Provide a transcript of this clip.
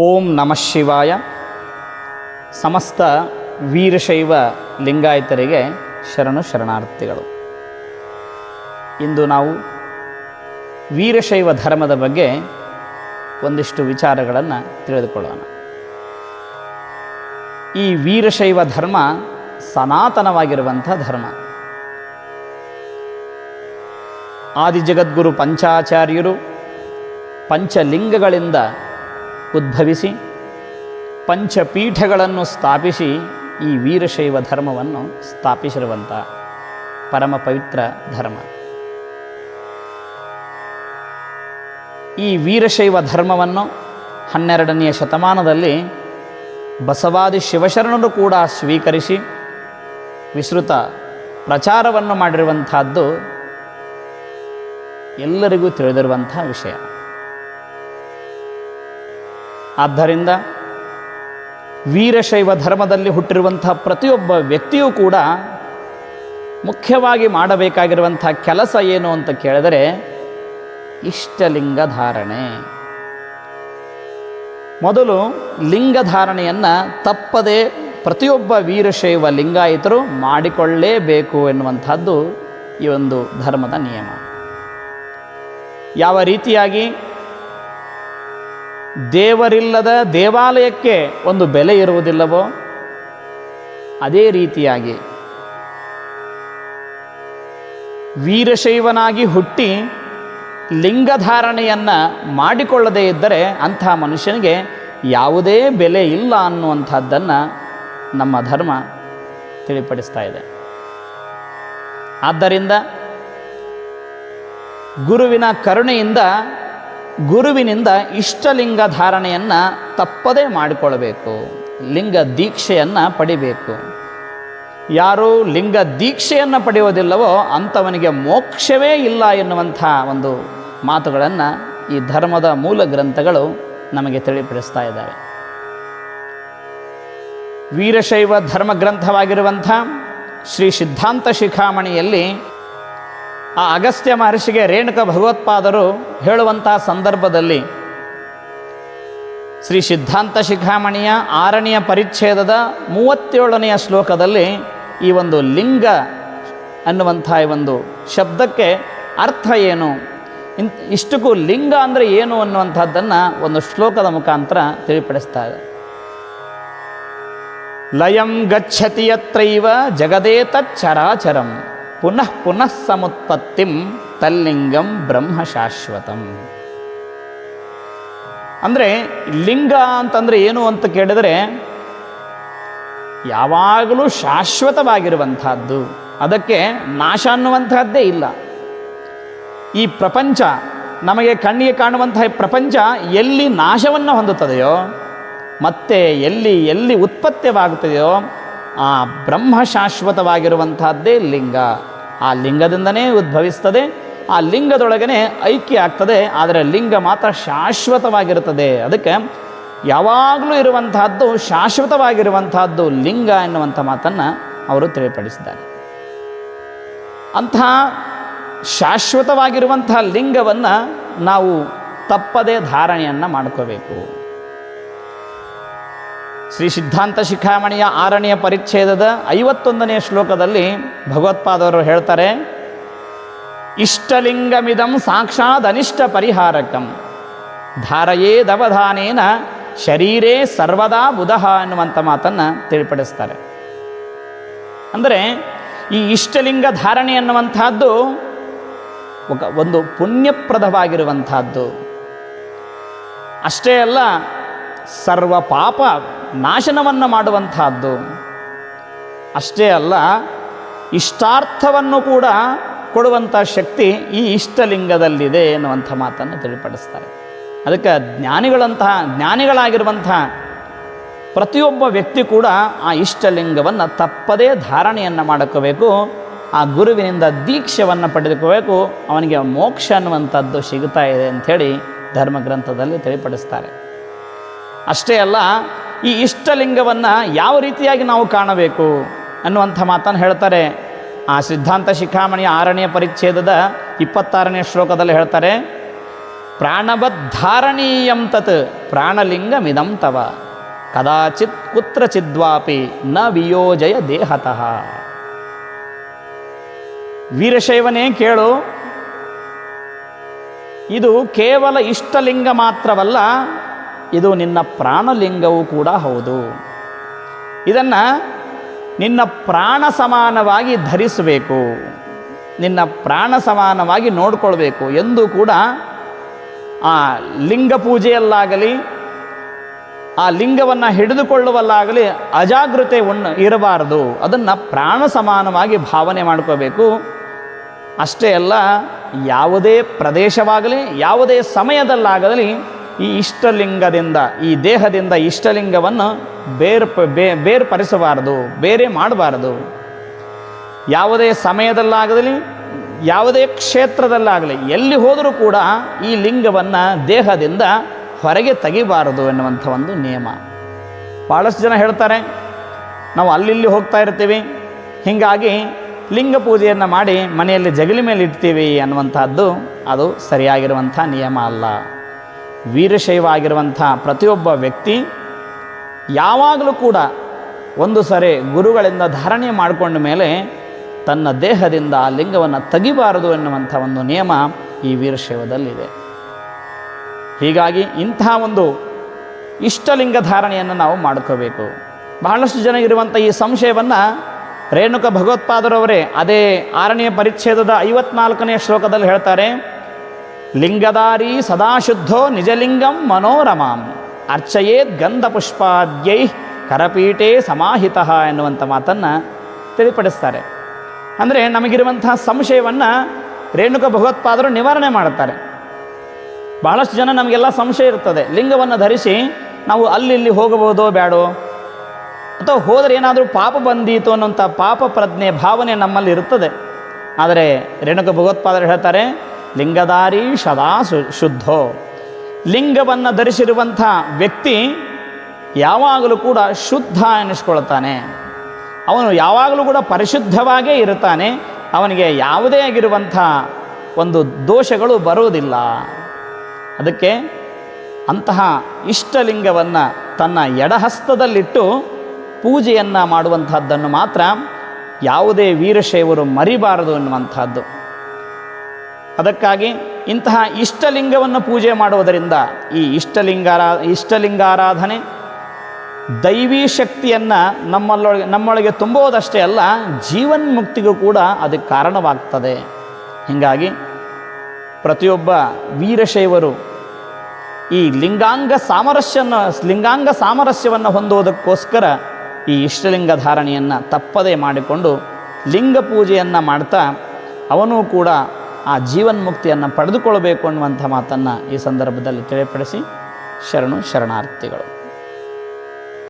ಓಂ ನಮಃ ಶಿವಾಯ. ಸಮಸ್ತ ವೀರಶೈವ ಲಿಂಗಾಯತರಿಗೆ ಶರಣು ಶರಣಾರ್ಥಿಗಳು. ಇಂದು ನಾವು ವೀರಶೈವ ಧರ್ಮದ ಬಗ್ಗೆ ಒಂದಿಷ್ಟು ವಿಚಾರಗಳನ್ನು ತಿಳಿದುಕೊಳ್ಳೋಣ. ಈ ವೀರಶೈವ ಧರ್ಮ ಸನಾತನವಾಗಿರುವಂಥ ಧರ್ಮ. ಆದಿಜಗದ್ಗುರು ಪಂಚಾಚಾರ್ಯರು ಪಂಚಲಿಂಗಗಳಿಂದ ಉದ್ಭವಿಸಿ ಪಂಚಪೀಠಗಳನ್ನು ಸ್ಥಾಪಿಸಿ ಈ ವೀರಶೈವ ಧರ್ಮವನ್ನು ಸ್ಥಾಪಿಸಿರುವಂಥ ಪರಮ ಪವಿತ್ರ ಧರ್ಮ. ಈ ವೀರಶೈವ ಧರ್ಮವನ್ನು ಹನ್ನೆರಡನೆಯ ಶತಮಾನದಲ್ಲಿ ಬಸವಾದಿ ಶಿವಶರಣರು ಕೂಡ ಸ್ವೀಕರಿಸಿ ವಿಸ್ತೃತ ಪ್ರಚಾರವನ್ನು ಮಾಡಿರುವಂತಹದ್ದು ಎಲ್ಲರಿಗೂ ತಿಳಿದಿರುವಂಥ ವಿಷಯ. ಆದ್ದರಿಂದ ವೀರಶೈವ ಧರ್ಮದಲ್ಲಿ ಹುಟ್ಟಿರುವಂಥ ಪ್ರತಿಯೊಬ್ಬ ವ್ಯಕ್ತಿಯೂ ಕೂಡ ಮುಖ್ಯವಾಗಿ ಮಾಡಬೇಕಾಗಿರುವಂಥ ಕೆಲಸ ಏನು ಅಂತ ಕೇಳಿದರೆ ಇಷ್ಟಲಿಂಗ ಧಾರಣೆ ಮೊದಲು ಲಿಂಗ ಧಾರಣೆಯನ್ನು ತಪ್ಪದೆ ಪ್ರತಿಯೊಬ್ಬ ವೀರಶೈವ ಲಿಂಗಾಯಿತರು ಮಾಡಿಕೊಳ್ಳೇಬೇಕು ಎನ್ನುವಂಥದ್ದು ಈ ಒಂದು ಧರ್ಮದ ನಿಯಮ. ಯಾವ ರೀತಿಯಾಗಿ ದೇವರಿಲ್ಲದ ದೇವಾಲಯಕ್ಕೆ ಒಂದು ಬೆಲೆ ಇರುವುದಿಲ್ಲವೋ? ಅದೇ ರೀತಿಯಾಗಿ ವೀರಶೈವನಾಗಿ ಹುಟ್ಟಿ ಲಿಂಗಧಾರಣೆಯನ್ನು ಮಾಡಿಕೊಳ್ಳದೇ ಇದ್ದರೆ ಅಂಥ ಮನುಷ್ಯನಿಗೆ ಯಾವುದೇ ಬೆಲೆ ಇಲ್ಲ ಅನ್ನುವಂಥದ್ದನ್ನು ನಮ್ಮ ಧರ್ಮ ತಿಳಿಪಡಿಸ್ತಾ ಇದೆ. ಆದ್ದರಿಂದ ಗುರುವಿನ ಕರುಣೆಯಿಂದ ಗುರುವಿನಿಂದ ಇಷ್ಟಲಿಂಗ ಧಾರಣೆಯನ್ನು ತಪ್ಪದೇ ಮಾಡಿಕೊಳ್ಬೇಕು ಲಿಂಗ ದೀಕ್ಷೆಯನ್ನು ಪಡಿಬೇಕು. ಯಾರು ಲಿಂಗ ದೀಕ್ಷೆಯನ್ನು ಪಡೆಯೋದಿಲ್ಲವೋ ಅಂಥವನಿಗೆ ಮೋಕ್ಷವೇ ಇಲ್ಲ ಎನ್ನುವಂಥ ಒಂದು ಮಾತುಗಳನ್ನು ಈ ಧರ್ಮದ ಮೂಲ ಗ್ರಂಥಗಳು ನಮಗೆ ತಿಳಿಪಡಿಸ್ತಾ ಇದ್ದಾವೆ. ವೀರಶೈವ ಧರ್ಮ ಗ್ರಂಥವಾಗಿರುವಂಥ ಶ್ರೀ ಸಿದ್ಧಾಂತ ಶಿಖಾಮಣಿಯಲ್ಲಿ ಆ ಅಗಸ್ತ್ಯ ಮಹರ್ಷಿಗೆ ರೇಣುಕ ಭಗವತ್ಪಾದರು ಹೇಳುವಂತಹ ಸಂದರ್ಭದಲ್ಲಿ ಶ್ರೀ ಸಿದ್ಧಾಂತ ಶಿಖಾಮಣಿಯ ಆರನೆಯ ಪರಿಚ್ಛೇದದ ಮೂವತ್ತೇಳನೆಯ ಶ್ಲೋಕದಲ್ಲಿ ಈ ಒಂದು ಲಿಂಗ ಅನ್ನುವಂಥ ಈ ಒಂದು ಶಬ್ದಕ್ಕೆ ಅರ್ಥ ಏನು? ಇನ್ ಇಷ್ಟಕ್ಕೂ ಲಿಂಗ ಅಂದರೆ ಏನು ಅನ್ನುವಂಥದ್ದನ್ನು ಒಂದು ಶ್ಲೋಕದ ಮುಖಾಂತರ ತಿಳಿಪಡಿಸ್ತಾ ಲಯಂ ಗಚ್ಚತಿ ಯತ್ರೈವ ಜಗದೇತಚ್ಚರಾಚರಂ ಪುನಃ ಪುನಃ ಸಮುತ್ಪತ್ತಿಂ ತಲ್ಲಿಂಗಂ ಬ್ರಹ್ಮ ಶಾಶ್ವತಂ ಅಂದರೆ ಲಿಂಗ ಅಂತಂದರೆ ಏನು ಅಂತ ಕೇಳಿದರೆ ಯಾವಾಗಲೂ ಶಾಶ್ವತವಾಗಿರುವಂತಹದ್ದು ಅದಕ್ಕೆ ನಾಶ ಅನ್ನುವಂತಹದ್ದೇ ಇಲ್ಲ. ಈ ಪ್ರಪಂಚ, ನಮಗೆ ಕಣ್ಣಿಗೆ ಕಾಣುವಂತಹ ಪ್ರಪಂಚ ಎಲ್ಲಿ ನಾಶವನ್ನು ಹೊಂದುತ್ತದೆಯೋ, ಮತ್ತೆ ಎಲ್ಲಿ ಎಲ್ಲಿ ಉತ್ಪತ್ತಿವಾಗುತ್ತದೆಯೋ ಆ ಬ್ರಹ್ಮ ಶಾಶ್ವತವಾಗಿರುವಂತಹದ್ದೇ ಲಿಂಗ. ಆ ಲಿಂಗದಿಂದನೇ ಉದ್ಭವಿಸ್ತದೆ, ಆ ಲಿಂಗದೊಳಗನೆ ಐಕ್ಯ ಆಗ್ತದೆ, ಆದರೆ ಲಿಂಗ ಮಾತ್ರ ಶಾಶ್ವತವಾಗಿರುತ್ತದೆ. ಅದಕ್ಕೆ ಯಾವಾಗಲೂ ಇರುವಂತಹದ್ದು ಶಾಶ್ವತವಾಗಿರುವಂತಹದ್ದು ಲಿಂಗ ಎನ್ನುವಂಥ ಮಾತನ್ನು ಅವರು ತಿಳಿಪಡಿಸಿದ್ದಾರೆ. ಅಂತಹ ಶಾಶ್ವತವಾಗಿರುವಂತಹ ಲಿಂಗವನ್ನು ನಾವು ತಪ್ಪದೇ ಧಾರಣೆಯನ್ನು ಮಾಡ್ಕೋಬೇಕು. ಶ್ರೀ ಸಿದ್ಧಾಂತ ಶಿಖಾಮಣಿಯ ಆರನೆಯ ಪರಿಚ್ಛೇದದ ಐವತ್ತೊಂದನೆಯ ಶ್ಲೋಕದಲ್ಲಿ ಭಗವತ್ಪಾದವರು ಹೇಳ್ತಾರೆ, ಇಷ್ಟಲಿಂಗಮಿದಂ ಸಾಕ್ಷಾತ್ ಅನಿಷ್ಟ ಪರಿಹಾರಕಂ ಧಾರಯೇದವಧಾನೇನ ಶರೀರೇ ಸರ್ವದಾ ಬುಧಃ ಅನ್ನುವಂಥ ಮಾತನ್ನು ತಿಳಿಪಡಿಸ್ತಾರೆ. ಅಂದರೆ ಈ ಇಷ್ಟಲಿಂಗ ಧಾರಣೆ ಅನ್ನುವಂಥದ್ದು ఒక- ಒಂದು ಪುಣ್ಯಪ್ರದವಾಗಿರುವಂತಹದ್ದು ಅಷ್ಟೇ ಅಲ್ಲ ಸರ್ವ ಪಾಪ ನಾಶನವನ್ನು ಮಾಡುವಂತಹದ್ದು ಅಷ್ಟೇ ಅಲ್ಲ, ಇಷ್ಟಾರ್ಥವನ್ನು ಕೂಡ ಕೊಡುವಂಥ ಶಕ್ತಿ ಈ ಇಷ್ಟಲಿಂಗದಲ್ಲಿದೆ ಎನ್ನುವಂಥ ಮಾತನ್ನು ತಿಳಿಪಡಿಸ್ತಾರೆ. ಅದಕ್ಕೆ ಜ್ಞಾನಿಗಳಂತಹ ಜ್ಞಾನಿಗಳಾಗಿರುವಂತಹ ಪ್ರತಿಯೊಬ್ಬ ವ್ಯಕ್ತಿ ಕೂಡ ಆ ಇಷ್ಟಲಿಂಗವನ್ನು ತಪ್ಪದೇ ಧಾರಣೆಯನ್ನು ಮಾಡ್ಕೋಬೇಕು, ಆ ಗುರುವಿನಿಂದ ದೀಕ್ಷೆಯನ್ನು ಪಡೆದುಕೋಬೇಕು, ಅವನಿಗೆ ಮೋಕ್ಷ ಅನ್ನುವಂಥದ್ದು ಸಿಗುತ್ತಾ ಇದೆ ಅಂಥೇಳಿ ಧರ್ಮಗ್ರಂಥದಲ್ಲಿ ತಿಳಿಪಡಿಸ್ತಾರೆ. ಅಷ್ಟೇ ಅಲ್ಲ ಈ ಇಷ್ಟಲಿಂಗವನ್ನು ಯಾವ ರೀತಿಯಾಗಿ ನಾವು ಕಾಣಬೇಕು ಅನ್ನುವಂಥ ಮಾತನ್ನು ಹೇಳ್ತಾರೆ. ಆ ಸಿದ್ಧಾಂತ ಶಿಖಾಮಣಿ ಆರನೆಯ ಪರಿಚ್ಛೇದದ ಇಪ್ಪತ್ತಾರನೇ ಶ್ಲೋಕದಲ್ಲಿ ಹೇಳ್ತಾರೆ ಪ್ರಾಣವದ್ಧಾರಣೀಯಂ ತತ್, ಪ್ರಾಣಲಿಂಗಮಿದಂ ತವ, ಕದಾಚಿತ್ ಕುತ್ರಚಿದ್ವಾಪಿ ನ ವಿಯೋಜಯ ದೇಹತಃ. ವೀರಶೈವನೇ ಕೇಳು, ಇದು ಕೇವಲ ಇಷ್ಟಲಿಂಗ ಮಾತ್ರವಲ್ಲ ಇದು ನಿನ್ನ ಪ್ರಾಣಲಿಂಗವೂ ಕೂಡ ಹೌದು. ಇದನ್ನು ನಿನ್ನ ಪ್ರಾಣ ಸಮಾನವಾಗಿ ಧರಿಸಬೇಕು. ನಿನ್ನ ಪ್ರಾಣ ಸಮಾನವಾಗಿ ನೋಡಿಕೊಳ್ಬೇಕು ಎಂದು ಕೂಡ ಆ ಲಿಂಗ ಪೂಜೆಯಲ್ಲಾಗಲಿ, ಆ ಲಿಂಗವನ್ನು ಹಿಡಿದುಕೊಳ್ಳುವಲ್ಲಾಗಲಿ ಅಜಾಗೃತೆ ಉಣ್ಣ ಇರಬಾರದು. ಅದನ್ನು ಪ್ರಾಣ ಸಮಾನವಾಗಿ ಭಾವನೆ ಮಾಡ್ಕೋಬೇಕು. ಅಷ್ಟೇ ಅಲ್ಲ, ಯಾವುದೇ ಪ್ರದೇಶವಾಗಲಿ, ಯಾವುದೇ ಸಮಯದಲ್ಲಾಗಲಿ ಈ ಇಷ್ಟಲಿಂಗದಿಂದ, ಈ ದೇಹದಿಂದ ಇಷ್ಟಲಿಂಗವನ್ನು ಬೇರ್ ಬೇರ್ಪಡಿಸಬಾರದು, ಬೇರೆ ಮಾಡಬಾರದು. ಯಾವುದೇ ಸಮಯದಲ್ಲಾಗಲಿ, ಯಾವುದೇ ಕ್ಷೇತ್ರದಲ್ಲಾಗಲಿ, ಎಲ್ಲಿ ಹೋದರೂ ಕೂಡ ಈ ಲಿಂಗವನ್ನು ದೇಹದಿಂದ ಹೊರಗೆ ತೆಗಿಬಾರದು ಎನ್ನುವಂಥ ಒಂದು ನಿಯಮ. ಭಾಳಷ್ಟು ಜನ ಹೇಳ್ತಾರೆ, ನಾವು ಅಲ್ಲಿಲ್ಲಿ ಹೋಗ್ತಾ ಇರ್ತೀವಿ, ಹೀಗಾಗಿ ಲಿಂಗ ಪೂಜೆಯನ್ನು ಮಾಡಿ ಮನೆಯಲ್ಲಿ ಜಗಲಿ ಮೇಲೆ ಇಡ್ತೀವಿ ಅನ್ನುವಂಥದ್ದು ಅದು ಸರಿಯಾಗಿರುವಂಥ ನಿಯಮ ಅಲ್ಲ. ವೀರಶೈವ ಆಗಿರುವಂಥ ಪ್ರತಿಯೊಬ್ಬ ವ್ಯಕ್ತಿ ಯಾವಾಗಲೂ ಕೂಡ ಒಂದು ಸರಿ ಗುರುಗಳಿಂದ ಧಾರಣೆ ಮಾಡಿಕೊಂಡ ಮೇಲೆ ತನ್ನ ದೇಹದಿಂದ ಆ ಲಿಂಗವನ್ನು ತೆಗಿಬಾರದು ಎನ್ನುವಂಥ ಒಂದು ನಿಯಮ ಈ ವೀರಶೈವದಲ್ಲಿದೆ. ಹೀಗಾಗಿ ಇಂಥ ಒಂದು ಇಷ್ಟಲಿಂಗ ಧಾರಣೆಯನ್ನು ನಾವು ಮಾಡ್ಕೋಬೇಕು. ಬಹಳಷ್ಟು ಜನ ಇರುವಂಥ ಈ ಸಂಶಯವನ್ನು ರೇಣುಕ ಭಗವತ್ಪಾದರವರೇ ಅದೇ ಆರನೆಯ ಪರಿಚ್ಛೇದದ ಐವತ್ನಾಲ್ಕನೆಯ ಶ್ಲೋಕದಲ್ಲಿ ಹೇಳ್ತಾರೆ. ಲಿಂಗದಾರಿ ಸದಾಶುದ್ಧೋ ನಿಜಲಿಂಗಂ ಮನೋರಮಾಂ. ಅರ್ಚಯೇದ್ ಗಂಧಪುಷ್ಪಾದ್ಯೈ ಕರಪೀಠೇ ಕರಪೀಠೆ ಸಮಾಹಿತ ಎನ್ನುವಂಥ ಮಾತನ್ನು ತಿಳಿಪಡಿಸ್ತಾರೆ. ಅಂದರೆ ನಮಗಿರುವಂತಹ ಸಂಶಯವನ್ನು ರೇಣುಕ ಭಗವತ್ಪಾದರು ನಿವಾರಣೆ ಮಾಡುತ್ತಾರೆ. ಬಹಳಷ್ಟು ಜನ ನಮಗೆಲ್ಲ ಸಂಶಯ ಇರ್ತದೆ. ಲಿಂಗವನ್ನು ಧರಿಸಿ ನಾವು ಅಲ್ಲಿ ಇಲ್ಲಿ ಹೋಗಬಹುದೋ ಬೇಡೋ ಅಥವಾ ಹೋದರೆ ಏನಾದರೂ ಪಾಪ ಬಂದೀತು ಅನ್ನೋಂಥ ಪಾಪ ಪ್ರಜ್ಞೆ ಭಾವನೆ ನಮ್ಮಲ್ಲಿ ಇರುತ್ತದೆ ಆದರೆ ರೇಣುಕ ಭಗವತ್ಪಾದರು ಹೇಳ್ತಾರೆ ಲಿಂಗದಾರಿ ಸದಾ ಶು, ಶುದ್ಧೋ. ಲಿಂಗವನ್ನು ಧರಿಸಿರುವಂಥ ವ್ಯಕ್ತಿ ಯಾವಾಗಲೂ ಕೂಡ ಶುದ್ಧ ಎನಿಸ್ಕೊಳ್ತಾನೆ ಅವನು ಯಾವಾಗಲೂ ಕೂಡ ಪರಿಶುದ್ಧವಾಗೇ ಇರುತ್ತಾನೆ. ಅವನಿಗೆ ಯಾವುದೇ ಆಗಿರುವಂಥ ಒಂದು ದೋಷಗಳು ಬರುವುದಿಲ್ಲ. ಅದಕ್ಕೆ ಅಂತಹ ಇಷ್ಟಲಿಂಗವನ್ನು ತನ್ನ ಎಡಹಸ್ತದಲ್ಲಿಟ್ಟು ಪೂಜೆಯನ್ನು ಮಾಡುವಂತಹದ್ದನ್ನು ಮಾತ್ರ ಯಾವುದೇ ವೀರಶೈವರು ಮರಿಬಾರದು ಎನ್ನುವಂಥದ್ದು. ಅದಕ್ಕಾಗಿ ಇಂತಹ ಇಷ್ಟಲಿಂಗವನ್ನು ಪೂಜೆ ಮಾಡುವುದರಿಂದ ಈ ಇಷ್ಟಲಿಂಗಾರಾ, ಇಷ್ಟಲಿಂಗಾರಾಧನೆ ದೈವೀ ಶಕ್ತಿಯನ್ನು ನಮ್ಮಲ್ಲೊಳಗೆ, ನಮ್ಮೊಳಗೆ ತುಂಬುವುದಷ್ಟೇ ಅಲ್ಲ, ಜೀವನ್ಮುಕ್ತಿಗೂ ಕೂಡ ಅದಕ್ಕೆ ಕಾರಣವಾಗ್ತದೆ. ಹೀಗಾಗಿ ಪ್ರತಿಯೊಬ್ಬ ವೀರಶೈವರು ಈ ಲಿಂಗಾಂಗ ಸಾಮರಸ್ಯವನ್ನು ಲಿಂಗಾಂಗ ಸಾಮರಸ್ಯವನ್ನು ಹೊಂದುವುದಕ್ಕೋಸ್ಕರ ಈ ಇಷ್ಟಲಿಂಗ ಧಾರಣೆಯನ್ನು ತಪ್ಪದೇ ಮಾಡಿಕೊಂಡು ಲಿಂಗ ಪೂಜೆಯನ್ನು ಮಾಡ್ತಾ ಅವನೂ ಕೂಡ ಆ ಜೀವನ್ಮುಕ್ತಿಯನ್ನು ಪಡೆದುಕೊಳ್ಳಬೇಕು ಅನ್ನುವಂಥ ಮಾತನ್ನು ಈ ಸಂದರ್ಭದಲ್ಲಿ ತಿಳಿಪಡಿಸಿ ಶರಣು ಶರಣಾರ್ಥಿಗಳು.